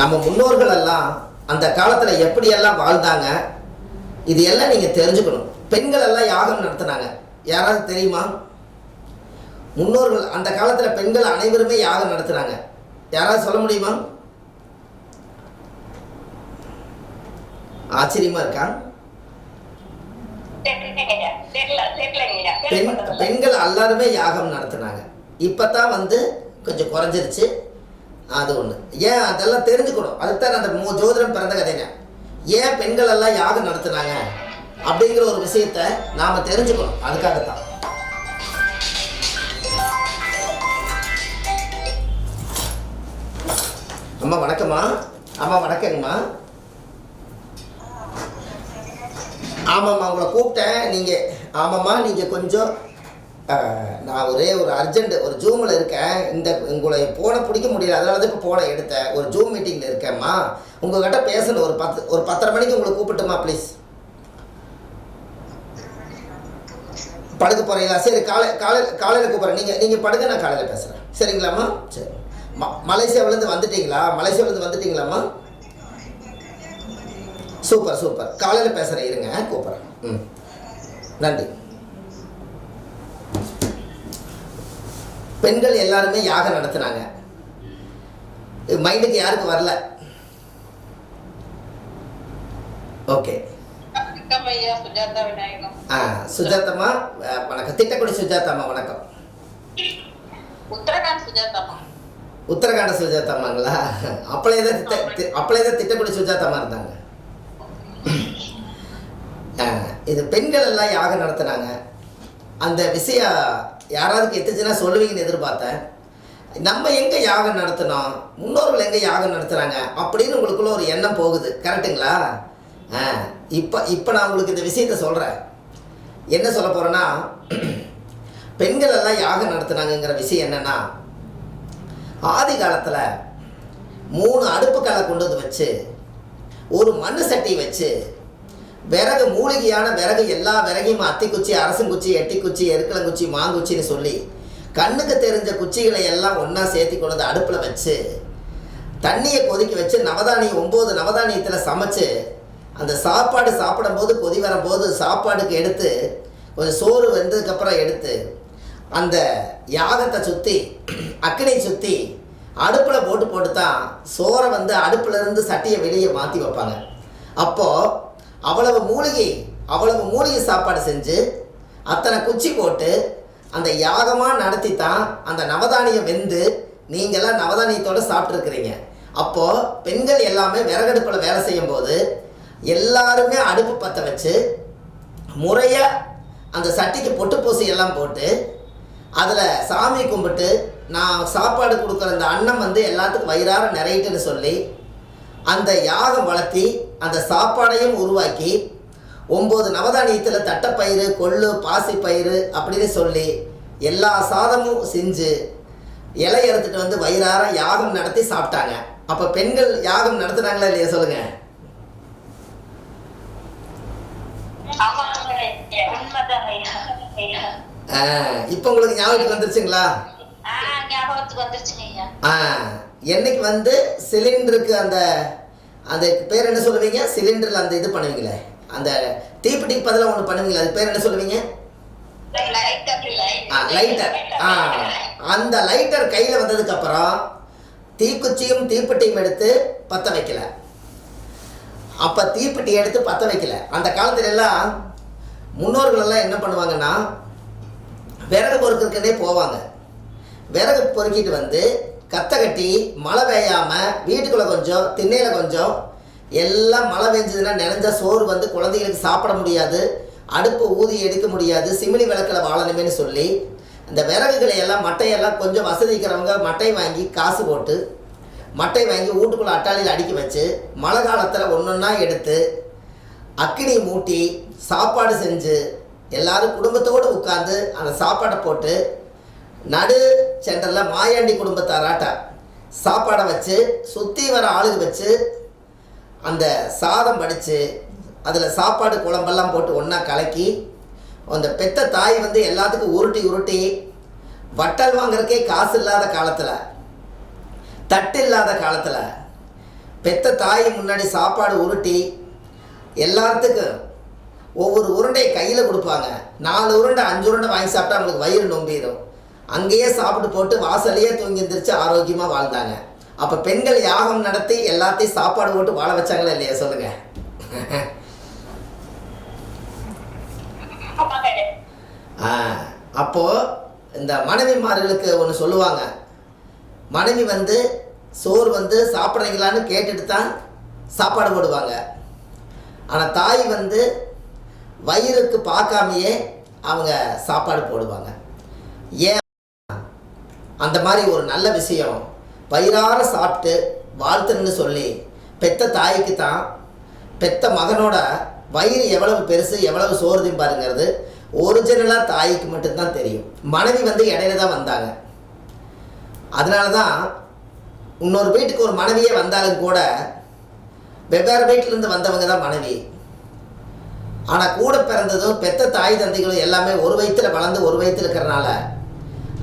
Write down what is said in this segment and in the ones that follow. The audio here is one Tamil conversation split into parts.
நம்ம முன்னோர்கள் எல்லாம் அந்த காலத்தில் எப்படியெல்லாம் வாழ்ந்தாங்க இது எல்லாம் நீங்கள் தெரிஞ்சுக்கணும். பெண்கள் எல்லாம் யாகம் நடத்தினாங்க? யாராவது தெரியுமா? முன்னோர்கள் அந்த காலத்தில் பெண்கள் அனைவருமே யாகம் நடத்துனாங்க. யாராவது சொல்ல முடியுமா? ஆச்சரியமா இருக்கா? பெண் பெண்கள் எல்லாருமே யாகம் நடத்தினாங்க. இப்போ தான் வந்து கொஞ்சம் குறைஞ்சிருச்சு. அது ஒன்று ஏன் அதெல்லாம் தெரிஞ்சுக்கணும்? அதுதான் அந்த மூ ஜோதிடம் பிறந்த கதைங்க. ஏன் பெண்கள் எல்லாம் யாகம் நடத்துனாங்க? அப்படிங்கிற ஒரு விஷயத்த நாம் தெரிஞ்சுக்கணும். அதுக்காகத்தான். அம்மா வணக்கம்மா. அம்மா வணக்கங்கம்மா. ஆமாம்மா உங்களை கூப்பிட்டேன். நீங்கள் ஆமாம்மா நீங்கள் கொஞ்சம் நான் ஒரே ஒரு அர்ஜென்ட் ஒரு ஜூமில் இருக்கேன். இந்த உங்களை போனை பிடிக்க முடியல. அதனால தான் இப்போ போனை எடுத்தேன். ஒரு ஜூம் மீட்டிங்கில் இருக்கேம்மா. உங்ககிட்ட பேசணும். ஒரு பத்து ஒரு பத்தரை மணிக்கு உங்களை கூப்பிட்டுமா ப்ளீஸ் படுக்க போகிறீங்களா சரி காலை காலையில் காலையில் கூப்பிட்றேன். நீங்கள் நீங்கள் படுங்க நான் காலையில் பேசுகிறேன் சரிங்களாம்மா? சரி. ம மலேசியாவிலேருந்து வந்துட்டீங்களா? மலேசியாவிலேருந்து வந்துட்டீங்களாம்மா? Super super. காலையில் பேசுகிறேன் இருங்க கூப்பிட்றேன். ம். நன்றி. பெண்கள் எல்லாருமே யாகம் நடத்துனாங்க. மைண்டுக்கு யாருக்கு வரல? ஓகே ஆ சுஜாதம்மா வணக்கம். திட்டக்குடி சுஜாதாம்மா வணக்கம். உத்தரகாண்ட் சுஜாதாமா. உத்தரகாண்ட சுஜாதாம்மாங்களா அப்பளே தான் திட்ட அப்பளே தான் திட்டக்குடி சுஜாதாம்மா இருந்தாங்க. ஆ, இது பெண்கள் எல்லாம் யாகம் நடத்துனாங்க. அந்த விஷயம் யாராவது எத்துச்சுன்னா சொல்லுவீங்கன்னு எதிர்பார்த்தேன். நம்ம எங்கே யாகம் நடத்தினோம் முன்னோர்கள் எங்கே யாகம் நடத்துகிறாங்க அப்படின்னு உங்களுக்குள்ள ஒரு எண்ணம் போகுது. கரெக்டுங்களா ஆ இப்போ இப்போ நான் உங்களுக்கு இந்த விஷயத்த சொல்கிறேன் என்ன சொல்ல போகிறேன்னா பெண்கள் எல்லாம் யாகம் நடத்துனாங்கங்கிற விஷயம் என்னென்னா ஆதி காலத்தில் மூணு அடுப்புக்களை கொண்டு வந்து வச்சு ஒரு மண் சட்டி வச்சு விறகு மூலிகையான விறகு எல்லா விறகையும் அத்திக்குச்சி அரசங்குச்சி எட்டிக்குச்சி எருக்கலங்குச்சி மாங்குச்சின்னு சொல்லி கண்ணுக்கு தெரிஞ்ச குச்சிகளை எல்லாம் ஒன்றா சேர்த்தி கொண்டு வந்து அடுப்பில் வச்சு தண்ணியை கொதிக்க வச்சு நவதானியம் ஒம்பது நவதானியத்தில் சமைச்சு அந்த சாப்பாடு சாப்பிடும்போது கொதி வரும்போது சாப்பாடுக்கு எடுத்து கொஞ்சம் சோறு வெந்ததுக்கப்புறம் எடுத்து அந்த யாகத்தை சுற்றி அக்கினை சுற்றி அடுப்பில் போட்டு போட்டு தான் சோறை வந்து அடுப்புல இருந்து சட்டியை வெளியே மாற்றி வைப்பாங்க. அப்போது அவ்வளவு மூலிகை அவ்வளவு மூலிகை சாப்பாடு செஞ்சு அத்தனை குச்சி போட்டு அந்த யாகமாக நடத்தி தான் அந்த நவதானியம் வெந்து நீங்கள்லாம் நவதானியத்தோடு சாப்பிட்ருக்கிறீங்க அப்போது பெண்கள் எல்லாமே விறகடுப்பில் வேலை செய்யும்போது எல்லாருமே அடுப்பு பற்ற வச்சு முறையாக அந்த சட்டிக்கு பொட்டு பூசி எல்லாம் போட்டு அதில் சாமி கும்பிட்டு நான் சாப்பாடு கொடுக்குற அந்த அன்னம் வந்து எல்லாத்துக்கும் வயிறார நிறையிட்டுன்னு சொல்லி அந்த யாகம் வளர்த்தி அந்த சாப்பாடையும் உருவாக்கி ஒம்பது நவதானியத்தில் தட்டைப்பயிறு கொள்ளு பாசிப்பயிறு அப்படின்னு சொல்லி எல்லா சாதமும் செஞ்சு இலை எடுத்துட்டு வந்து வயிறார யாகம் நடத்தி சாப்பிட்டாங்க அப்போ பெண்கள் யாகம் நடத்துனாங்களா இல்லையா. ஐயா. இப்போ உங்களுக்கு ஞாபகத்துக்கு வந்துருச்சுங்களா என்னைக்கு வந்து சிலிண்டருக்கு அந்த அந்த பேர் என்ன சொல்லுவீங்க? சிலிண்டரில் அந்த இது பண்ணுவீங்களே? அந்த தீப்பெட்டிக்கு பதிலாக ஒன்று பண்ணுவீங்களே? அது பேர் என்ன சொல்லுவீங்க? லைட்டர் ஆ லைட்டர் ஆ அந்த லைட்டர் கையில் வந்ததுக்கப்புறம் தீக்குச்சியும் தீப்பெட்டியும் எடுத்து பற்ற வைக்கல. அப்போ தீப்பெட்டி எடுத்து பற்ற வைக்கல. அந்த காலத்துல எல்லாம் முன்னோர்கள் எல்லாம் என்ன பண்ணுவாங்கன்னா விறகு பொறுக்கிறதுக்குனே போவாங்க. விறகு பொறுக்கிட்டு வந்து கத்தை கட்டி மழை பெய்யாமல் வீட்டுக்குள்ளே கொஞ்சம் திண்ணையில் கொஞ்சம் எல்லாம் மழை பெஞ்சதுன்னா நினைஞ்ச சோறு வந்து குழந்தைகளுக்கு சாப்பிட முடியாது அடுப்பு ஊதி எடுக்க முடியாது சிமிலி விளக்கில் வாழணுமேனு சொல்லி அந்த விறகுகளை எல்லாம் மட்டையெல்லாம் கொஞ்சம் வசதி இருக்கிறவங்க மட்டை வாங்கி காசு போட்டு மட்டை வாங்கி வீட்டுக்குள்ளே அட்டாளியில் அடுக்கி வச்சு மழை காலத்தில் ஒன்று ஒன்றா எடுத்து அக்கினி மூட்டி சாப்பாடு செஞ்சு எல்லாரும் குடும்பத்தோடு உட்காந்து அந்த சாப்பாடை போட்டு நடு சென்டரில் மாயாண்டி குடும்பத்தாராட்ட சாப்பாடை வச்சு சுற்றி வர ஆளுக வச்சு அந்த சாதம் வடித்து அதில் சாப்பாடு குழம்பெல்லாம் போட்டு ஒன்றா கலக்கி அந்த பெத்த தாய் வந்து எல்லாத்துக்கும் உருட்டி உருட்டி வட்டல் வாங்குறக்கே காசு இல்லாத காலத்தில் தட்டு இல்லாத காலத்தில் பெத்த தாய் முன்னாடி சாப்பாடு உருட்டி எல்லாத்துக்கும் ஒவ்வொரு உருண்டையை கையில் கொடுப்பாங்க. நாலு உருண்டை அஞ்சு உருண்டை வாங்கி சாப்பிட்டா அவங்களுக்கு வயிறு நொம்பிடும் அங்கேயே சாப்பிட்டு போட்டு வாசலையே தூங்கி எந்திரிச்சு ஆரோக்கியமாக வாழ்ந்தாங்க. அப்போ பெண்கள் யாகம் நடத்தி எல்லாத்தையும் சாப்பாடு போட்டு வாழ வச்சாங்களா இல்லையா? சொல்லுங்க. அப்போ அப்போது இந்த மனைவிமார்களுக்கு ஒன்று சொல்லுவாங்க. மனைவி வந்து சோறு வந்து சாப்பிட்றீங்களான்னு கேட்டுட்டு தான் சாப்பாடு போடுவாங்க. ஆனால் தாய் வந்து வயிறுக்கு பார்க்காமையே அவங்க சாப்பாடு போடுவாங்க. ஏன்? அந்த மாதிரி ஒரு நல்ல விஷயம். வயிறார சாப்பிட்டு வாழ்த்துன்னு சொல்லி பெத்த தாய்க்கு தான் பெத்த மகனோட வயிறு எவ்வளவு பெருசு எவ்வளவு சோறு திம்பாருங்கிறது ஒரிஜினலாக தாய்க்கு மட்டும்தான் தெரியும். மனைவி வந்து இடையில தான் வந்தாங்க. அதனால தான் இன்னொரு வீட்டுக்கு ஒரு மனைவியே வந்தாலும் கூட வெவ்வேறு வீட்டிலேருந்து வந்தவங்க தான் மனைவி. ஆனால் கூட பிறந்ததும் பெத்த தாய் தந்தைகளும் எல்லாமே ஒரு வயிற்றில் வளர்ந்து ஒரு வயிற்றில் இருக்கிறனால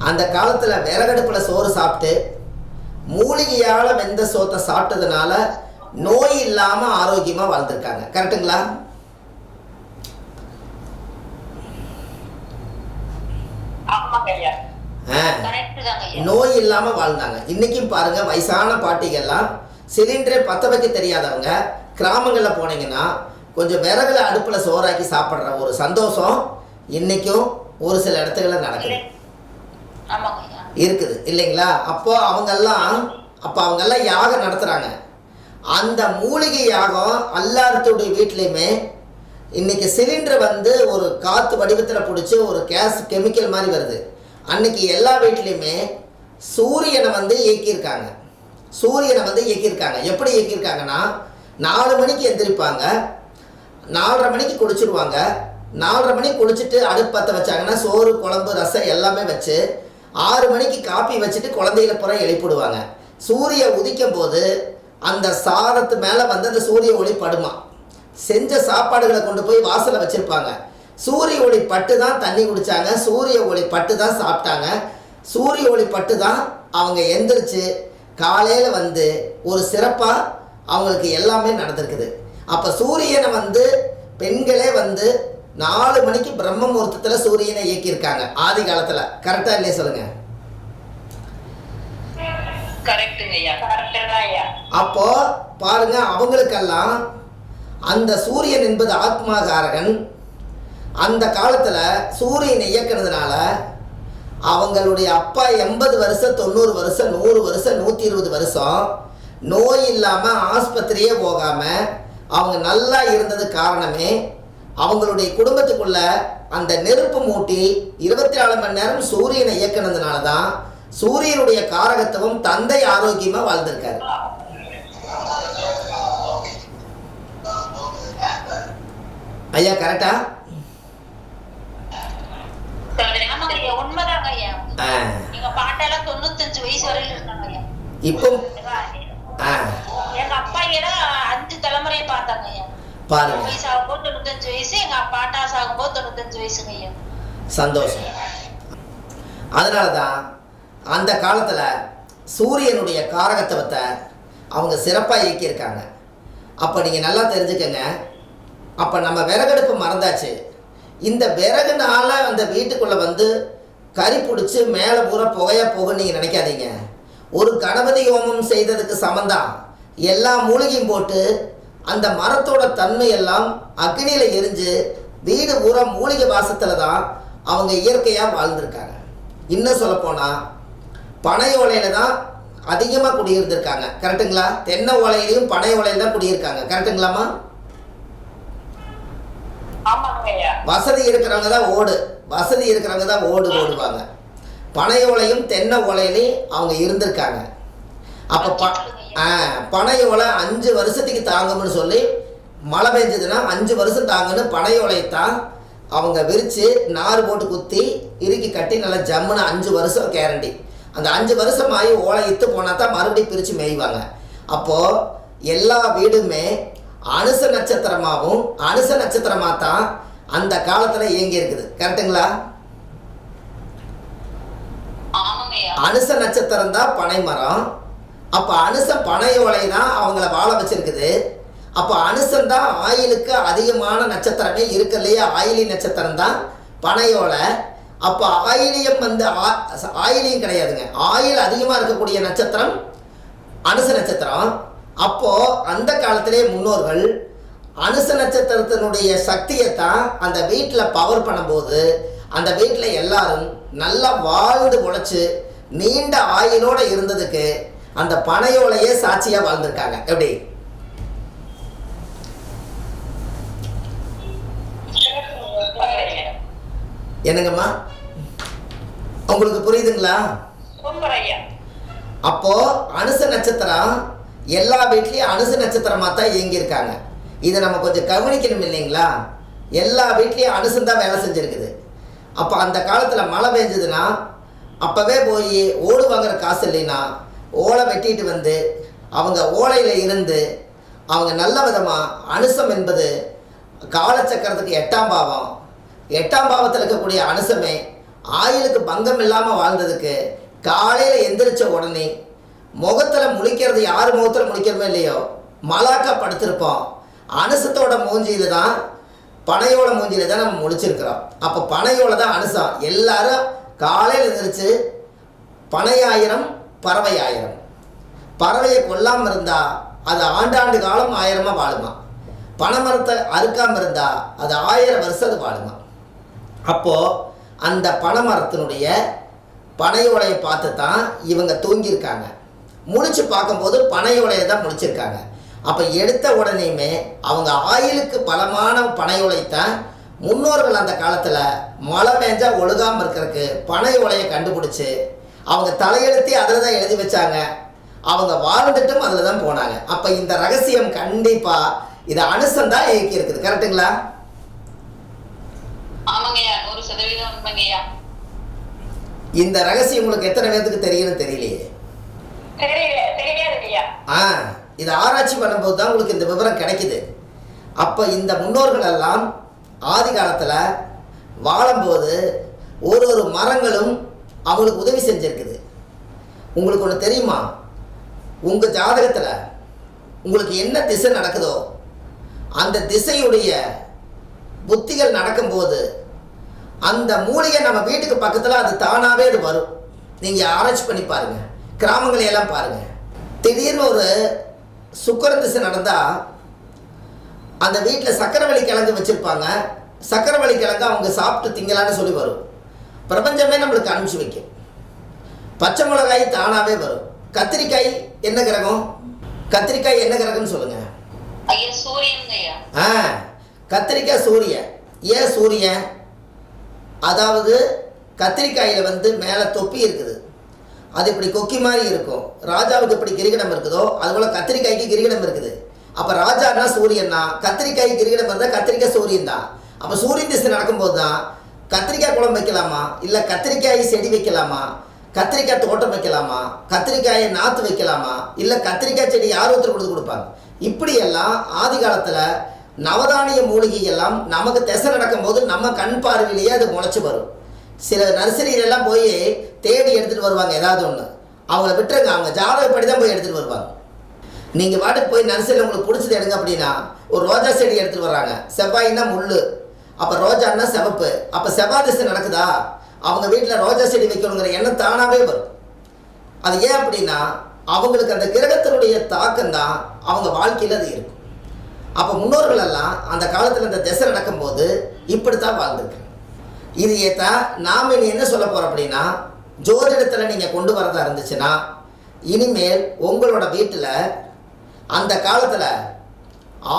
அந்த காலத்தில் விறகடுப்பில் சோறு சாப்பிட்டு மூலிகையால் வெந்த சோத்தை சாப்பிட்டதுனால நோய் இல்லாமல் ஆரோக்கியமாக வாழ்ந்திருக்காங்க. கரெக்டுங்களா நோய் இல்லாமல் வாழ்ந்தாங்க. இன்றைக்கும் பாருங்க வயசான பாட்டிகள்லாம் சிலிண்டரே பற்ற வைக்க தெரியாதவங்க கிராமங்களில் போனீங்கன்னா கொஞ்சம் விறகுல அடுப்பில் சோறாக்கி சாப்பிட்ற ஒரு சந்தோஷம் இன்றைக்கும் ஒரு சில இடத்துகளில் நடக்குது. இருக்குது இல்லைங்களா? அப்போ அவங்கெல்லாம் அப்போ அவங்கெல்லாம் யாகம் நடத்துகிறாங்க அந்த மூலிகை யாகம் எல்லாத்துடைய வீட்லேயுமே இன்றைக்கி சிலிண்டர் வந்து ஒரு காற்று வடிவத்தில் பிடிச்சி ஒரு கேஸ் கெமிக்கல் மாதிரி வருது. அன்னைக்கு எல்லா வீட்லேயுமே சூரியனை வந்து இயக்கியிருக்காங்க. சூரியனை வந்து இயக்கியிருக்காங்க. எப்படி இயக்கியிருக்காங்கன்னா நாலு மணிக்கு எந்திரிப்பாங்க. நாலரை மணிக்கு குளிச்சுடுவாங்க நாலரை மணிக்கு குடிச்சிட்டு அடுப்பு பற்ற வச்சாங்கன்னா சோறு குழம்பு ரசம் எல்லாமே வச்சு ஆறு மணிக்கு காப்பி வச்சுட்டு குழந்தைகளை புற எழுப்பிடுவாங்க. சூரிய உதிக்கும் போது அந்த சாதத்து மேலே வந்து அந்த சூரிய ஒளி படுமா. செஞ்ச சாப்பாடுகளை கொண்டு போய் வாசலை வச்சுருப்பாங்க. சூரிய ஒளி பட்டு தான் தண்ணி குடித்தாங்க சூரிய ஒளி பட்டு தான் சாப்பிட்டாங்க. சூரிய ஒளி பட்டு தான் அவங்க எந்திரிச்சு காலையில் வந்து ஒரு சிறப்பாக அவங்களுக்கு எல்லாமே நடந்திருக்குது. அப்போ சூரியனை வந்து பெண்களே வந்து நாலு மணிக்கு பிரம்ம முகூர்த்தத்தில் சூரியனை இயக்கியிருக்காங்க. ஆதி காலத்தில். கரெக்டாக இல்லையா ஐயா. அப்போ பாருங்க அவங்களுக்கெல்லாம் அந்த சூரியன் என்பது ஆத்மாகாரகன். அந்த காலத்தில் சூரியனை இயக்குனதுனால அவங்களுடைய அப்பா எண்பது வருஷம் தொண்ணூறு வருஷம் நூறு வருஷம் நூற்றி இருபது வருஷம் நோய் இல்லாமல் ஆஸ்பத்திரியே போகாமல் அவங்க நல்லா இருந்தது காரணமே அவங்களுடைய குடும்பத்துக்குள்ள அந்த நெருப்பு மூட்டி இருபத்தி நாலு மணி நேரம் சூரியனை இயக்குனதுனால தான் சூரியனுடைய காரகத்துவம் தந்தை ஆரோக்கியமாக வாழ்ந்திருக்காரு. ஐயா கரெக்டா இப்போ? எங்க அப்பா அஞ்சு தலைமுறையை பார்த்தாங்க பாருங்க. வயசு ஆகும்போது தொண்ணூத்தஞ்சு வயசு எங்க பாட்டா சாகும்போது தொண்ணூத்தஞ்சு வயசுங்க ஐயா. சந்தோஷம். அதனால தான் அந்த காலத்தில் சூரியனுடைய காரகத்துவத்தை அவங்க சிறப்பாக இயக்கியிருக்காங்க. அப்போ நீங்கள் நல்லா தெரிஞ்சுக்கங்க. அப்போ நம்ம விறகடுப்பு மறந்தாச்சு. இந்த விறகுனால அந்த வீட்டுக்குள்ளே வந்து கறி பிடிச்சி மேலே பூரா புகையா போகுன்னு நீங்கள் நினைக்காதீங்க. ஒரு கணபதி ஹோமம் செய்ததுக்கு சமந்தான் எல்லா மூலிகையும் போட்டு அந்த மரத்தோட தன்மை எல்லாம் அக்னியில் எரிஞ்சு வீடு பூரா மூலிகை வாசத்தில் தான் அவங்க இயற்கையாக வாழ்ந்திருக்காங்க. இன்னும் சொல்லப்போனால் பனை ஓலையில் தான் அதிகமாக குடியிருந்திருக்காங்க. கரெக்டுங்களா? தென்னை ஓலையிலையும் பனை ஓலையில் தான் குடியிருக்காங்க. ஐயா. வசதி இருக்கிறவங்க தான் ஓடு. வசதி இருக்கிறவங்க தான் ஓடு ஓடுவாங்க. பனை ஓலையும் தென்னை ஓலையிலையும் அவங்க இருந்திருக்காங்க. அப்போ பனை ஓலை அஞ்சு வருஷத்துக்கு தாங்கும்னு சொல்லி மழை பெஞ்சதுன்னா அஞ்சு வருஷம் தாங்குன்னு பனை ஓலையைத்தான் அவங்க விரித்து நார் போட்டு குத்தி இறுக்கி கட்டி நல்லா ஜம்முன்னு அஞ்சு வருஷம் கேரண்டி அந்த அஞ்சு வருஷம் ஆகி ஓலை இத்து போனால் தான் மறுபடியும் பிரித்து மேய்வாங்க. அப்போது எல்லா வீடுமே அனுச நட்சத்திரமாகவும் அனுச நட்சத்திரமாக தான் அந்த காலத்தில் இயங்கி இருக்குது. கரெக்டுங்களா அனுச நட்சத்திரம் தான் பனை மரம் அப்போ அனுச பனையோலை தான் அவங்கள வாழ வச்சிருக்குது. அப்போ அனுசம் தான் ஆயிலுக்கு அதிகமான நட்சத்திரமே இருக்கு இல்லையா? ஆயிலி நட்சத்திரம் தான் பனையோலை அப்போ ஆயிலியம் வந்து ஆ- கிடையாதுங்க. ஆயில் அதிகமாக இருக்கக்கூடிய நட்சத்திரம் அனுச நட்சத்திரம். அப்போ அந்த காலத்திலே முன்னோர்கள் அனுச நட்சத்திரத்தினுடைய சக்தியை தான் அந்த வீட்டில் பவர் பண்ணும்போது அந்த வீட்டில் எல்லாரும் நல்லா வாழ்ந்து உழைச்சு நீண்ட ஆயுளோட இருந்ததுக்கு அந்த பனையோலையே சாட்சியா வாழ்ந்திருக்காங்க. எப்படி? என்னங்கம்மா? உங்களுக்கு புரியுதுங்களா? அப்போ அனுச நட்சத்திரம் எல்லா வீட்லேயும் அனுச நட்சத்திரமாக தான் இயங்கியிருக்காங்க. இதை நம்ம கொஞ்சம் கவனிக்கணும் இல்லைங்களா? எல்லா வீட்லேயும் அனுசன் தான் வேலை செஞ்சுருக்குது. அப்போ அந்த காலத்தில் மழை பெஞ்சதுன்னா அப்போவே போய் ஓடு வாங்குற காசு இல்லைன்னா ஓலை வெட்டிட்டு வந்து அவங்க ஓலையில் இருந்து அவங்க நல்ல விதமாக அனுசம் என்பது காலச்சக்கரத்துக்கு எட்டாம் பாவம். எட்டாம் பாவத்தில் இருக்கக்கூடிய அனுசமே ஆயுளுக்கு பங்கம் இல்லாமல் வாழ்ந்ததுக்கு காலையில் எந்திரிச்ச உடனே முகத்தில் முழிக்கிறது யார் முகத்தில் முழிக்கிறோமோ இல்லையோ மலாக்கா படுத்திருப்போம் அனுசத்தோட மூஞ்சியில தான் பனையோட மூஞ்சியில தான் நம்ம முழிச்சிருக்கிறோம். அப்போ பனையோட தான் அனுசம். எல்லாரும் காலையில் எந்திரிச்சு பனையாயிரம் பறவை ஆயிரம் பறவையை கொல்லாமல் இருந்தால் அது ஆண்டாண்டு காலம் ஆயிரமாக வாழுமா? பனைமரத்தை அறுக்காமல் இருந்தால் அது ஆயிரம் வருஷம் அது வாழுமா? அப்போது அந்த பனைமரத்தினுடைய பனையோலையை பார்த்து தான் இவங்க தூங்கியிருக்காங்க. முடித்து பார்க்கும்போது பனையோலையை தான் முடிச்சிருக்காங்க அப்போ எடுத்த உடனேயுமே அவங்க ஆயுளுக்கு பலமான பனையோலைத்தான் முன்னோர்கள் அந்த காலத்தில் மழை மேஞ்சால் ஒழுகாமல் இருக்கிறதுக்கு பனை உலையை கண்டுபிடிச்சி அவங்க தலையெழுத்தி அதில் தான் எழுதி வச்சாங்க. அவங்க வாழ்ந்துட்டும் அதில் தான் போனாங்க. அப்போ இந்த ரகசியம் கண்டிப்பாக இது அனுசந்தான் இயக்கி இருக்குது கரெக்டுங்களா இந்த ரகசியம் உங்களுக்கு எத்தனை பேர்த்துக்கு தெரியும்னு தெரியலையே. ஆ இது ஆராய்ச்சி பண்ணும்போது தான் உங்களுக்கு இந்த விவரம் கிடைக்குது. அப்போ இந்த முன்னோர்கள் எல்லாம் ஆதி காலத்தில் வாழும்போது ஒரு ஒரு மரங்களும் அவங்களுக்கு உதவி செஞ்சுருக்குது. உங்களுக்கு ஒன்று தெரியுமா? உங்கள் ஜாதகத்தில் உங்களுக்கு என்ன திசை நடக்குதோ அந்த திசையுடைய புத்திகள் நடக்கும்போது அந்த மூலிகை நம்ம வீட்டுக்கு பக்கத்தில் அது தானாகவே அது வரும். நீங்கள் ஆராய்ச்சி பண்ணி பாருங்கள் கிராமங்களை எல்லாம் பாருங்கள் திடீர்னு ஒரு சுக்கர திசை நடந்தால் அந்த வீட்டில் சக்கரவள்ளி கிழங்கு வச்சுருப்பாங்க. சக்கரவள்ளி கிழங்கு அவங்க சாப்பிட்டு திங்கலான்னு சொல்லி வரும். பிரபஞ்சமே நம்மளுக்கு அனுப்பிச்சு வைக்கும். பச்சை மிளகாய் தானாகவே வரும். கத்திரிக்காய் என்ன கிரகம்? கத்திரிக்காய் என்ன கிரகம்னு சூரியனுங்கய்யா ஆ கத்திரிக்காய் சூரியன் ஏன் சூரியன் அதாவது கத்திரிக்காயில் வந்து மேலே தொப்பி இருக்குது. அது இப்படி கொக்கி மாதிரி இருக்கும். ராஜாவுக்கு இப்படி கிரிகிடம் இருக்குதோ அதுபோல் கத்திரிக்காய்க்கு கிரிகிடம் இருக்குது. அப்போ ராஜானா சூரியன்னா கத்திரிக்காய் கிரிகிடம் இருந்தால் கத்திரிக்காய் சூரியன் தான் அப்போ சூரியன் திசை நடக்கும்போது தான் கத்திரிக்காய் குழம்பு வைக்கலாமா? இல்லை கத்திரிக்காய் செடி வைக்கலாமா? கத்திரிக்காய் தோட்டம் வைக்கலாமா? கத்திரிக்காயை நாற்று வைக்கலாமா? இல்லை கத்திரிக்காய் செடி யார் ஒருத்தர் கொடுத்து கொடுப்பாங்க? இப்படியெல்லாம் ஆதி காலத்தில் நவதானிய மூலிகை எல்லாம் நமக்கு திசை நடக்கும்போது நம்ம கண் பார்வையிலேயே அது முளைச்சி வரும். சில நர்சரியிலெல்லாம் போய் தேடி எடுத்துகிட்டு வருவாங்க ஏதாவது ஒன்று அவங்கள விட்டுருங்க அவங்க ஜாதகப்படி தான் போய் எடுத்துகிட்டு வருவாங்க. நீங்கள் வாட்டுக்கு போய் நர்சரியில் உங்களுக்கு பிடிச்சது எடுங்க அப்படின்னா ஒரு ரோஜா செடி எடுத்துகிட்டு வர்றாங்க. செவ்வாயின்னா முள் அப்போ ரோஜான்னா சிவப்பு. அப்போ செவ்வாய் திசை நடக்குதா? அவங்க வீட்டில் ரோஜா செடி வைக்கணுங்கிற எண்ணம் தானாகவே வரும். அது ஏன் அப்படின்னா அவங்களுக்கு அந்த கிரகத்தினுடைய தாக்கம் தான் அவங்க வாழ்க்கையில் அது இருக்கும். அப்போ முன்னோர்கள் எல்லாம் அந்த காலத்தில் இந்த திசை நடக்கும்போது இப்படித்தான் வாழ்ந்துருக்கு இது ஏத்தா நாம் இனி என்ன சொல்ல போகிறோம் அப்படின்னா ஜோதிடத்தில் நீங்கள் கொண்டு வரதா இருந்துச்சுன்னா இனிமேல் உங்களோட வீட்டில் அந்த காலத்தில்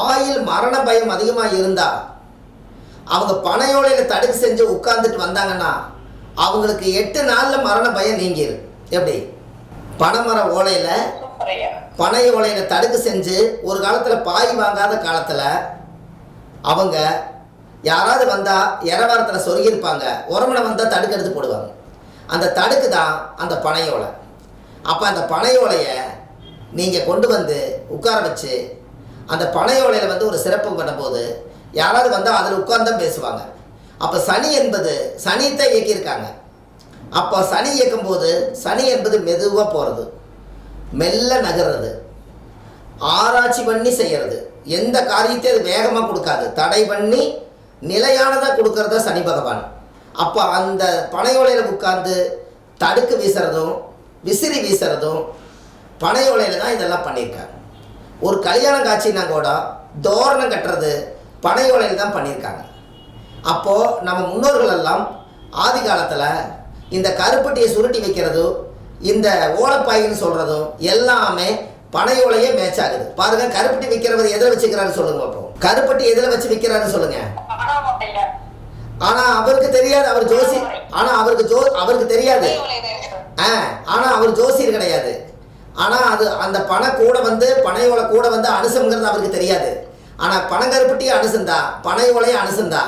ஆயில் மரண பயம் அதிகமாக இருந்தால் அவங்க பனையோலையில் தடுக்கு செஞ்சு உட்காந்துட்டு வந்தாங்கன்னா அவங்களுக்கு எட்டு நாளில் மரண பயம் நீங்கிரும். எப்படி? பனைமர ஓலையில் பனை ஓலையில் தடுக்கு செஞ்சு ஒரு காலத்தில் பாய் வாங்காத காலத்தில் அவங்க யாராவது வந்தால் இரவாரத்தில் சொருகியிருப்பாங்க. உரமனை வந்தால் தடுக்கு எடுத்து போடுவாங்க. அந்த தடுக்கு தான் அந்த பனையோலை அப்போ அந்த பனையோலையை நீங்கள் கொண்டு வந்து உட்கார வச்சு அந்த பனையோலையில் வந்து ஒரு சிறப்பு பண்ணும்போது யாராவது வந்தால் அதில் உட்கார்ந்து தான் பேசுவாங்க. அப்போ சனி என்பது சனியத்தை இயக்கியிருக்காங்க. அப்போ சனி இயக்கும்போது சனி என்பது மெதுவாக போகிறது மெல்ல நகர்றது. ஆராய்ச்சி பண்ணி செய்கிறது எந்த காரியத்தையும் அது வேகமாக கொடுக்காது. தடை பண்ணி நிலையானதாக கொடுக்கறத சனி பகவான். அப்போ அந்த பனையோலையில் உட்கார்ந்து தடுக்கு வீசுறதும் விசிறி வீசுறதும் பனையோலையில் தான் இதெல்லாம் பண்ணியிருக்காங்க. ஒரு கல்யாண காட்சினா கூட தோரணம் கட்டுறது பனையோலையில் தான் பண்ணியிருக்காங்க. அப்போது நம்ம முன்னோர்கள் எல்லாம் ஆதி காலத்தில் இந்த கருப்பட்டியை சுருட்டி வைக்கிறதும் இந்த ஓலப்பாயின்னு சொல்கிறதும் எல்லாமே பனையோலையே மேட்ச் ஆகுது. பாருங்க கருப்பட்டி விற்கிறவர் எதில் வச்சுக்கிறாருன்னு சொல்லுங்க அப்போ. கருப்பட்டி எதில் வச்சு விற்கிறாருன்னு சொல்லுங்க. ஆனால் ஆனா அவருக்கு தெரியாது அவர் ஜோசி ஆனா அவருக்கு ஜோ அவருக்கு தெரியாது. ஆ ஆனா அவர் ஜோசியர் கிடையாது. ஆனா அது அந்த பண கூட வந்து பனையோலை கூட வந்து அனுசம்ங்கிறது அவருக்கு தெரியாது. ஆனால் பனங்கருப்பட்டி அனுசந்தா பனையோலையை அனுசந்தா.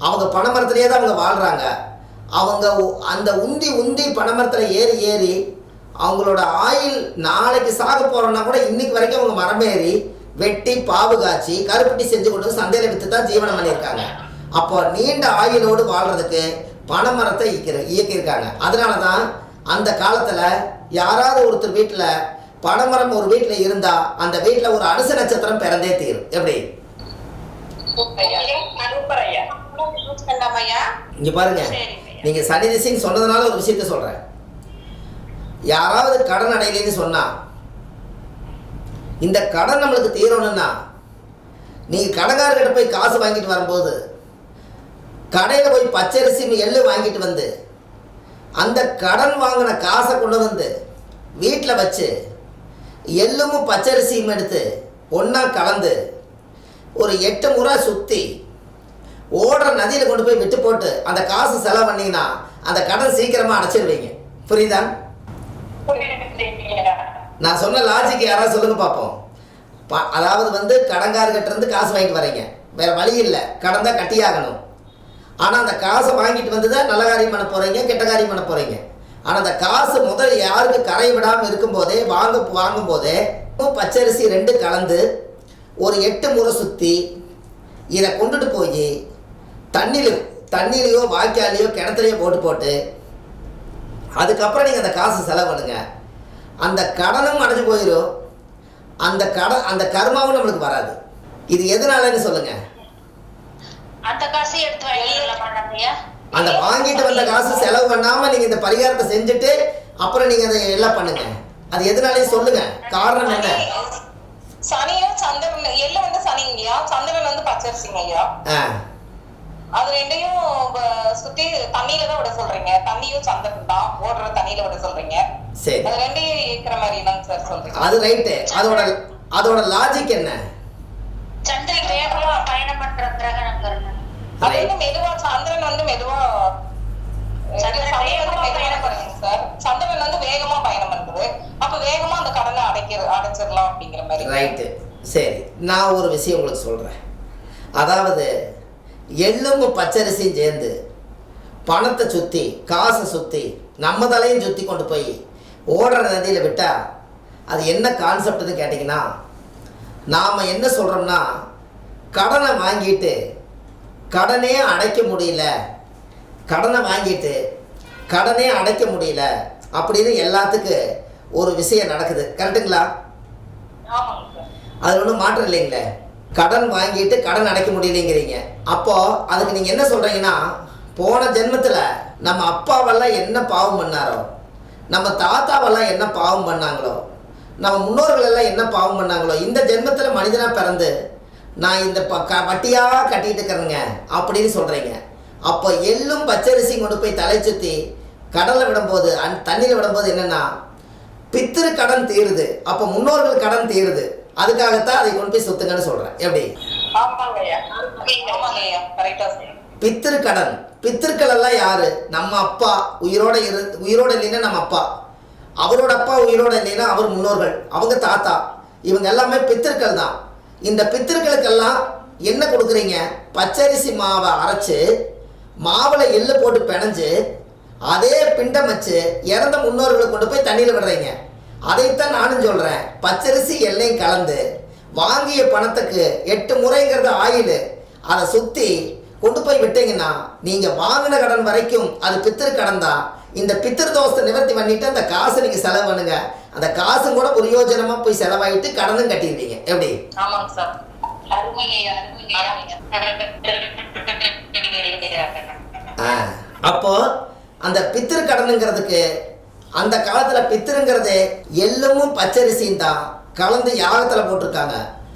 அவங்க பனைமரத்துலேயே தான் அவங்க வாழ்கிறாங்க அவங்க உ- அந்த உந்தி உந்தி பனைமரத்தில் ஏறி ஏறி அவங்களோட ஆயில் நாளைக்கு சாக போகிறோன்னா கூட இன்னைக்கு வரைக்கும் அவங்க மரமேறி வெட்டி பாவு காய்ச்சி கருப்பட்டி செஞ்சு கொண்டு சந்தையில் விற்று தான் ஜீவனம் பண்ணியிருக்காங்க. அப்போ நீண்ட ஆயுளோடு வாழ்கிறதுக்கு பனைமரத்தை இயக்கிற இயக்கியிருக்காங்க. அதனால தான் அந்த காலத்தில் யாராவது ஒருத்தர் வீட்டில் பனைமரம் ஒரு வீட்டில் இருந்தா அந்த வீட்டில் ஒரு அனுச நட்சத்திரம் பிறந்தே தீரும். எப்படி? இங்க பாருங்க. நீங்க சனி திசைன்னு சொன்னதுனால ஒரு விஷயத்த சொல்றேன். யாராவது கடன் அடையலைன்னு சொன்னா இந்த கடன் நம்மளுக்கு தீரணும்னா நீங்கள் கடைக்காரர்கிட்ட போய் காசு வாங்கிட்டு வரும்போது கடையில் போய் பச்சரிசி எள்ளு வாங்கிட்டு வந்து அந்த கடன் வாங்கின காசை கொண்டு வந்து வீட்டில் வச்சு எள்ளும் பச்சரிசியும் எடுத்து ஒன்றா கலந்து ஒரு எட்டு முறை சுற்றி ஓடுற நதியில் கொண்டு போய் விட்டு போட்டு அந்த காசு செலவு பண்ணிங்கன்னா அந்த கடன் சீக்கிரமாக அடைச்சிடுவீங்க புரியுதா? புரியுது நான் சொன்ன லாஜிக் யாராவது சொல்லுங்க பார்ப்போம் அதாவது வந்து கடன்காரர்கிட்ட இருந்து காசு வாங்கிட்டு வரீங்க வேற வழி இல்லை. கடன் தான் கட்டியாகணும். ஆனால் அந்த காசை வாங்கிட்டு வந்து தான் நல்ல காரியம் பண்ண போகிறீங்க கெட்ட காரியம் பண்ண போகிறீங்க ஆனால் அந்த காசு முதல் யாருக்கு கரை விடாமல் இருக்கும்போதே வாங்க வாங்கும்போதே பச்சரிசி ரெண்டு கலந்து ஒரு எட்டு முறை சுற்றி இதை கொண்டுட்டு போய் தண்ணியில் தண்ணியிலையோ வாய்க்காலையோ கிணத்துலையோ போட்டு போட்டு அதுக்கப்புறம் நீங்கள் அந்த காசு செலவு பண்ணுங்க. அந்த கடனும் அடைஞ்சு போயிடும் அந்த கடன் அந்த கர்மாவும் நம்மளுக்கு வராது. இது எதனாலன்னு சொல்லுங்க. அந்த காசையும் எடுத்து வாங்கிடலாம் அந்த வாங்கிட்டு வந்த காசு செலவு பண்ணாம நீங்க இந்த பரிகாரத்தை செஞ்சுட்டு அப்புறம் நீங்க அதை எல்லாம் பண்ணுங்க. அது எதனாலே சொல்லுங்க. காரணம் என்ன? சனியும் சந்திரன் எள்ளு வந்து சனிங்கய்யா சந்திரன் வந்து பச்சரிசிங்க ஐயா. ஆ. அது ரெண்டையும் சுத்தி தண்ணியில தான் விட சொல்றீங்க. தண்ணியும் சந்திரன் தான். ஓடுற தண்ணியில விட சொல்றீங்க. சரி. அது ரெண்டையும் இருக்கிற மாதிரி தான் சார் சொல்றீங்க? அது ரைட்டு அதோட அதோட லாஜிக் என்ன? சந்திரன் வேகமா பயணம் பண்ற கிரகணங்கள் அது வந்து மெதுவா சந்திரன் வந்து மெதுவா சந்திரன் வந்து வேகமா மெதுவா பண்ணுங்க சார் சந்திரன் வந்து வேகமா பயணம் பண்றது. அப்ப வேகமா அந்த கடனை அடைக்கிற அடைச்சிடலாம் அப்படிங்கிற மாதிரி. ரைட்டு சரி நான் ஒரு விஷயம் உங்களுக்கு சொல்கிறேன் அதாவது எள்ளும் பச்சரிசியும் சேர்ந்து பணத்தை சுற்றி காசை சுற்றி நம்ம தலையும் சுற்றி கொண்டு போய் ஓடுற நதியில் விட்டால் அது என்ன கான்செப்ட்னு கேட்டிங்கன்னா நாம் என்ன சொல்கிறோம்னா கடனை வாங்கிட்டு கடனே அடைக்க முடியல. கடனை வாங்கிட்டு கடனே அடைக்க முடியல. அப்படின்னு எல்லாத்துக்கு ஒரு விஷயம் நடக்குது. கரெக்டுங்களா அது ஒன்றும் மாற்றம் இல்லைங்களே. கடன் வாங்கிட்டு கடன் அடைக்க முடியலைங்கிறீங்க. அப்போது அதுக்கு நீங்கள் என்ன சொல்கிறீங்கன்னா போன ஜென்மத்தில் நம்ம அப்பாவெல்லாம் என்ன பாவம் பண்ணாரோ நம்ம தாத்தாவெல்லாம் என்ன பாவம் பண்ணாங்களோ நம்ம முன்னோர்கள் எல்லாம் என்ன பாவம் பண்ணாங்களோ இந்த ஜென்மத்தில் மனிதனாக பிறந்து நான் இந்த ப க வட்டியாக கட்டிட்டு இருக்கிறேங்க. அப்படின்னு சொல்கிறீங்க அப்போ எள்ளும் பச்சரிசியும் கொண்டு போய் தலை சுற்றி கடலில் விடும்போது அந் தண்ணியில் விடும்போது என்னென்னா பித்திரு கடன் தீருது. அப்போ முன்னோர்கள் கடன் தீருது. அதுக்காகத்தான் அதை கொண்டு போய் சுத்துங்கன்னு சொல்கிறேன் எப்படி? பித்திரு கடன். பித்திருக்கள் எல்லாம் யாரு? நம்ம அப்பா. உயிரோட இரு உயிரோட இல்லைன்னா நம்ம அப்பா. அவரோட அப்பா உயிரோட இல்லைன்னா அவர் முன்னோர்கள். அவங்க தாத்தா. இவங்க எல்லாமே பித்திருக்கள் தான். இந்த பித்தர்களுக்கெல்லாம் என்ன கொடுக்குறீங்க? பச்சரிசி மாவை அரைச்சு மாவில் எள்ளு போட்டு பிணைஞ்சு அதே பிண்டம் வச்சு இறந்த முன்னோர்களை கொண்டு போய் தண்ணியில் விடுறீங்க. அதைத்தான் நானும் சொல்கிறேன் பச்சரிசி எல்லையும் கலந்து வாங்கிய பணத்துக்கு எட்டு முறைங்கிறது ஆயில் அதை சுற்றி கொண்டு போய் விட்டீங்கன்னா நீங்கள் வாங்கின கடன் வரைக்கும் அது பித்திரு கடன் தான். இந்த பித்திரு தோஷத்தை நிவர்த்தி பண்ணிட்டு அந்த காசை நீங்கள் செலவு பண்ணுங்க. அந்த காசும் கூட பிரயோஜனமாக போய் செலவாயிட்டு கடனும் கட்டிடுவீங்க. எப்படி? அப்போ அந்த பித்திரு கடனுங்கிறதுக்கு அந்த காலத்தில் பித்திருங்கிறது எள்ளுமும் பச்சரிசியும் தான். கலந்து யாகத்தில் போட்டிருக்காங்க.